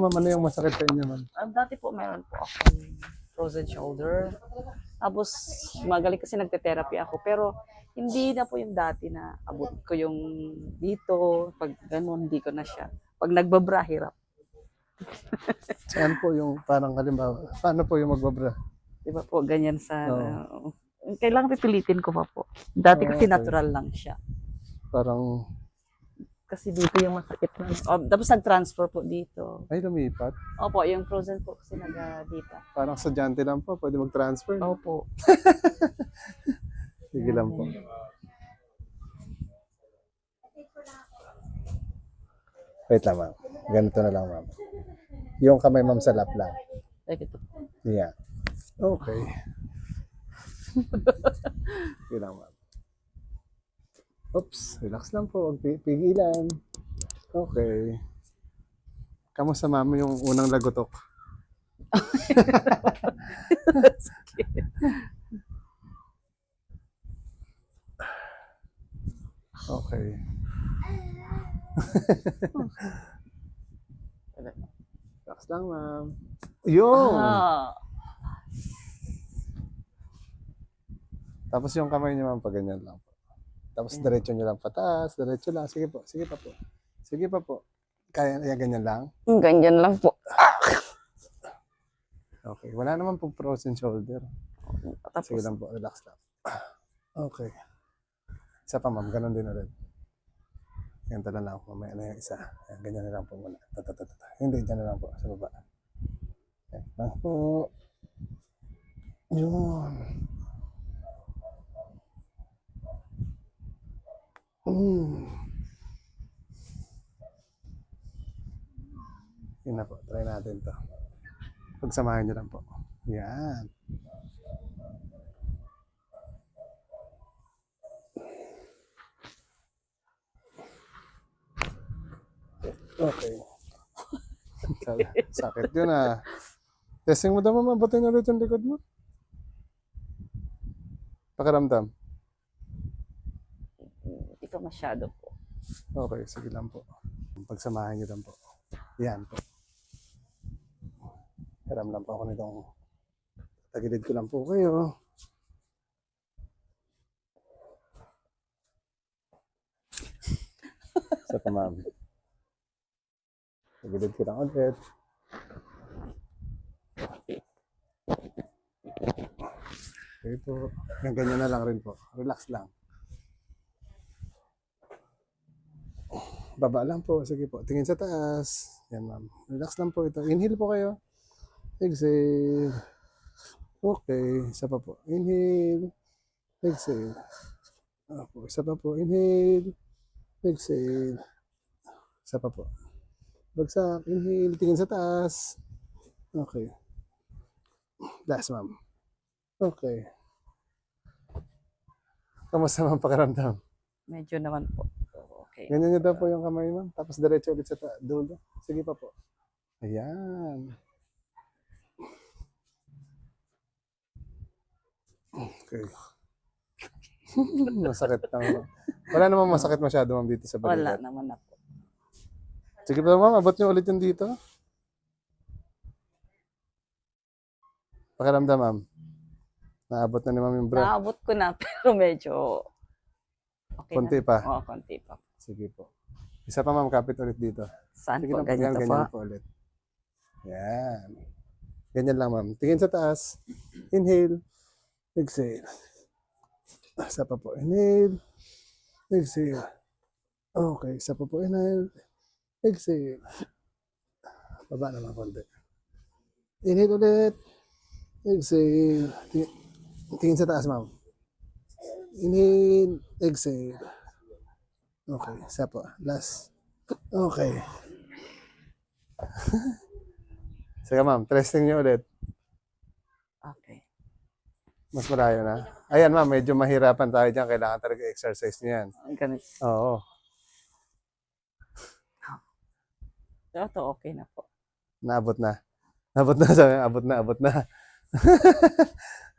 Ma'am, ano yung masakit sa inyo, ma'am? Ah, dati po meron po akong frozen shoulder. Tapos magaling kasi nagte-therapy ako. Pero hindi na po yung dati na abot ko yung dito. Pag ganun, hindi ko na siya. Pag nagbabra, hirap. Saan po yung parang halimbawa? Paano po yung magbabra? Di ba po, ganyan sa... Oo. kailangan pipilitin ko pa po. Dati Oo, kasi okay. natural lang siya. Parang, Kasi dito yung masakit na. Oh, tapos nag-transfer po dito. ay lumipat. Opo, yung frozen po kasi nag dito. Parang sadyante lang po. Pwede mag-transfer. Opo. Sige lang po. Wait lang, ma'am. Ganito na lang, ma'am. Yung kamay, ma'am, sa lap lang. Like ito. Yeah. Okay. Sige lang, ma'am. Oops, relax lang po. Huwag pi- pigilan. Okay. Kamusta, ma'am, yung unang lagotok? Okay. Relax lang, ma'am. Yun! Ah, Tapos yung kamay niyo, ma'am, pag ganyan lang po. Tapos diretso niyo lang pataas, diretso lang. Sige po, sige pa po. Sige pa po. Kaya, kaya ganyan lang? ganyan lang po. Okay. Wala naman po frozen shoulder. Tapos, Sige lang po, relax lang. Okay. Isa pa, ma'am. Ganon din ulit. Ganito na lang po. Mamaya na yung isa. Ayan, ganyan na lang po muna. Tatatatata. Hindi, dyan na lang po. Sa baba. Ayan lang po. Yun. Mm. Yun na po. Try natin to. Pagsamahin nyo lang po. Yan. Okay. Sakit yun ah. Testing mo daw mama, batin ulit yung likod mo. Pakiramdam. Ko masyado po. Okay, sige lang po. Pagsamahan niyo lang po. Yan po. Hiram lang po ako nitong tagilid ko lang po kayo. Sa pamami. Tagilid ko lang ulit. Okay po. Yan, ganyan na lang rin po. Relax lang. Baba lang po. Sige po. Tingin sa taas. Yan, ma'am. Relax lang po ito. Inhale po kayo. Exhale. Okay. Isa pa po. Inhale. Exhale. Opo. Isa pa po. Inhale. Exhale. Isa pa po. Bagsak. Inhale. Tingin sa taas. Okay. Last, ma'am. Okay. Kamusta ma'am pakiramdam? Medyo naman po. Okay. Ganyan niyo daw po yung kamay, ma'am. Tapos diretso ulit sa ta- dulo. Sige pa po. Ayan. Okay. masakit lang. Wala namang masakit masyado, ma'am, dito sa Wala balikat. naman na po. Sige pa, ma'am. Abot niyo ulit yung dito. Pakiramdam, ma'am. Naabot na ni ma'am yung bra. Naabot ko na pero medyo okay Konti na. pa. Oo, konti pa. Sige po. Isa pa, ma'am. Kapit ulit dito. Saan Sige po? yan, Ganyan to po. ganyan po ulit. Yan. Ganyan lang, ma'am. Tingin sa taas. Inhale. Exhale. Isa pa po. Inhale. Exhale. Okay. Isa pa po. Inhale. Exhale. Baba naman konti. Inhale ulit. Exhale. Tingin sa taas, ma'am. Inhale. Exhale. Okay. Isa po. Last. Okay. Sige ma'am, testing niyo ulit. Okay. Mas malayo na. Ayan ma'am, medyo mahirapan tayo dyan. Kailangan talaga exercise niyo yan. Ganito. Oo. Ito, okay na po. Naabot na. Naabot na. Sabi, abot na, abot na.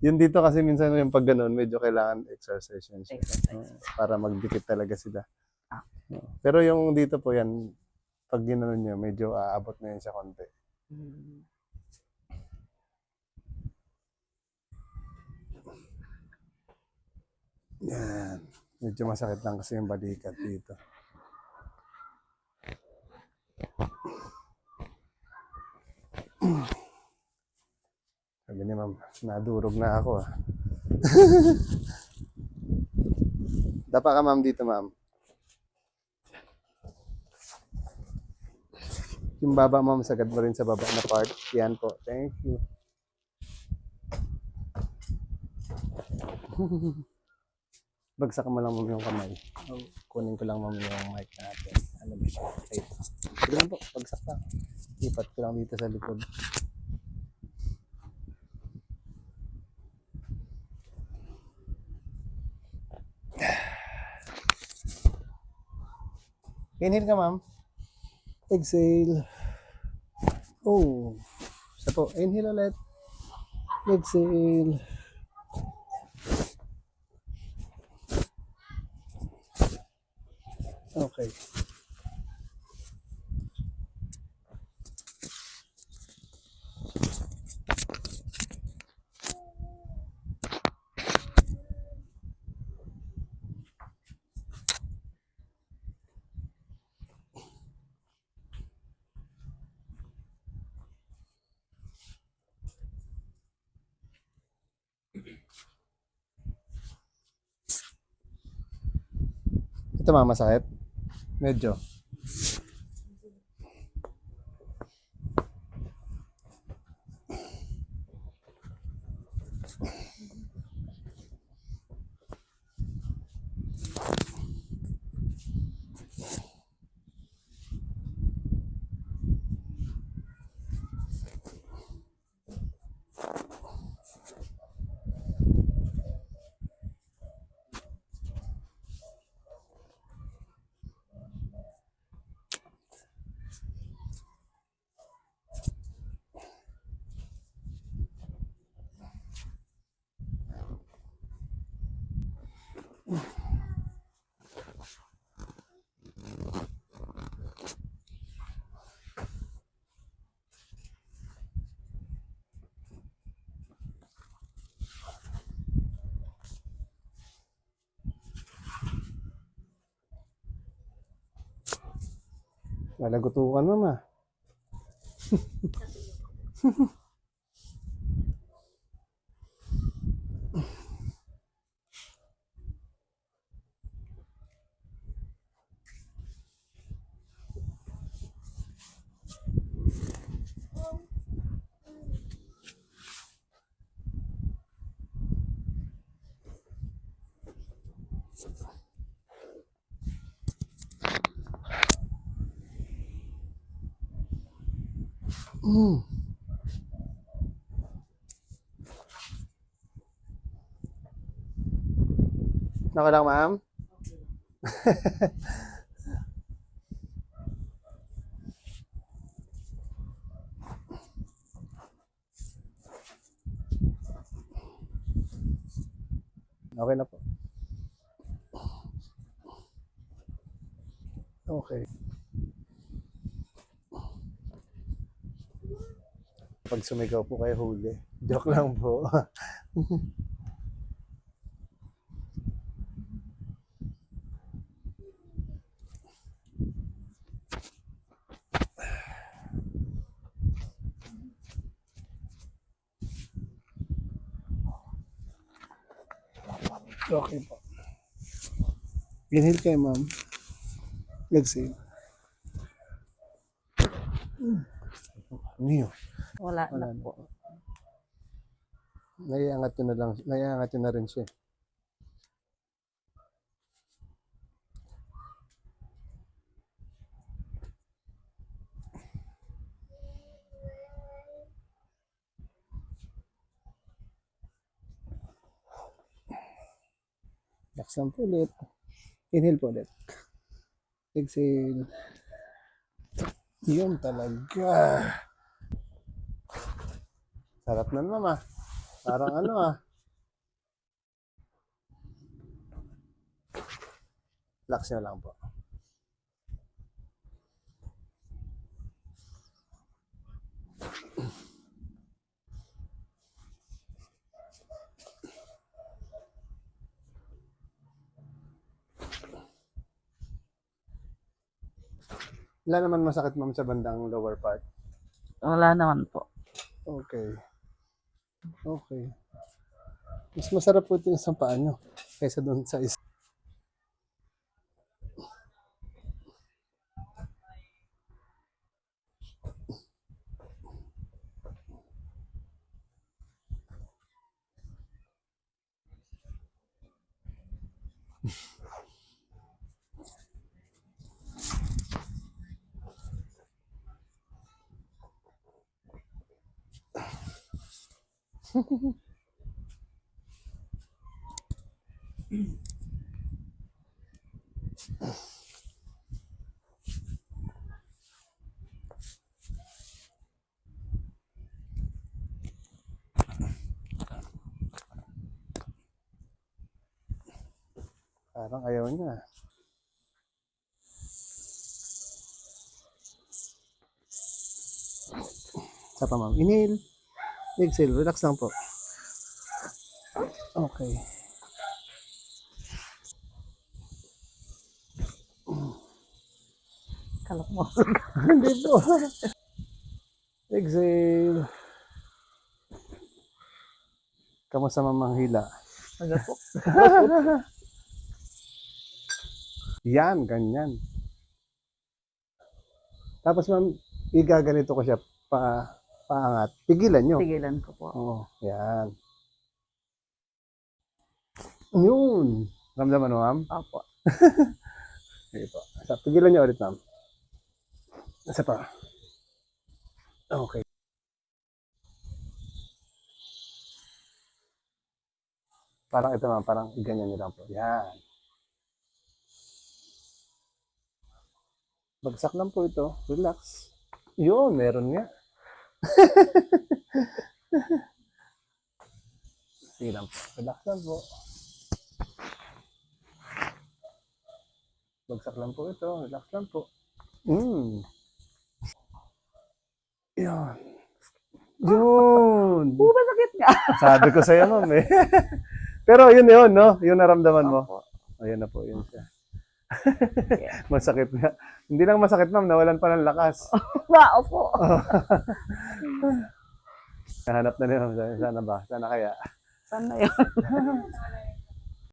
Yun dito kasi minsan yung pag ganun, medyo kailangan exercise yan siya. Exercise. Oo, para magdikit talaga sila. Ah. Oo. Pero yung dito po yan, pag ginanon nyo, medyo aabot na yun sa konti. Mm. Yan. Medyo masakit lang kasi yung balikat dito. Ma'am, nadurog na ako ah. Dapa ka ma'am dito ma'am. Yung baba ma'am, sagad mo rin sa baba na part. Yan po. Thank you. Bagsak mo lang ma'am yung kamay. Kunin ko lang ma'am yung mic natin. Ano ba siya? Ito. Sige lang po, bagsak pa. Ipat ko lang dito sa likod. Inhale ka ma'am. Exhale. Oh. Isa po. Inhale ulit. Exhale. Okay. Ito ma'am, masakit? Medyo. Nalagutukan ma'am ah. Mm. Okay lang, ma'am? okay na po. Okay. Pag sumigaw po kayo huli. Joke lang po. Okay po. Inhale kayo, ma'am. Exhale. Ano yun? Wala, Wala na na. po. Naiangat yun na lang. Naiangat yun na rin siya. Laksan po ulit. Inhale po ulit. Exhale. Yun talaga. Sarap na naman ah. Parang ano ah. Relax nyo lang po. Wala naman masakit ma'am sa bandang lower part. Wala naman po. Okay. Okay. Mas masarap po ito yung isang nyo kaysa doon sa isa. Parang ayaw niya. Isa pa ma'am. Inhale. Exhale. Relax lang po. Okay. Kalak mo. Hindi po. Exhale. Kamusta mamang hila? Po. Yan, ganyan. Tapos ma'am, igaganito ko siya pa paangat. Pigilan nyo. Tigilan ko po. Oo, yan. Yun. Ramdaman mo, ma'am? Opo. Sige po. Sa, pigilan niyo ulit, ma'am. Isa pa. Okay. Parang ito, ma'am. Parang ganyan niyo lang po. Yan. Bagsak lang po ito. Relax. Yun, meron nga. Sige lang po. Relax lang po. Bagsak lang po ito. Relax lang po. Mm. Yun. Yun. Oo, masakit nga. Sabi ko sa'yo, ma'am eh. Pero yun yun, no? Yung naramdaman mo. Opo. Ayun na po, yun siya. masakit nga. Hindi lang masakit, ma'am. Nawalan pa ng lakas. Nga, opo. Nahanap na niya, ma'am. Sana ba? Sana kaya. Sana yun.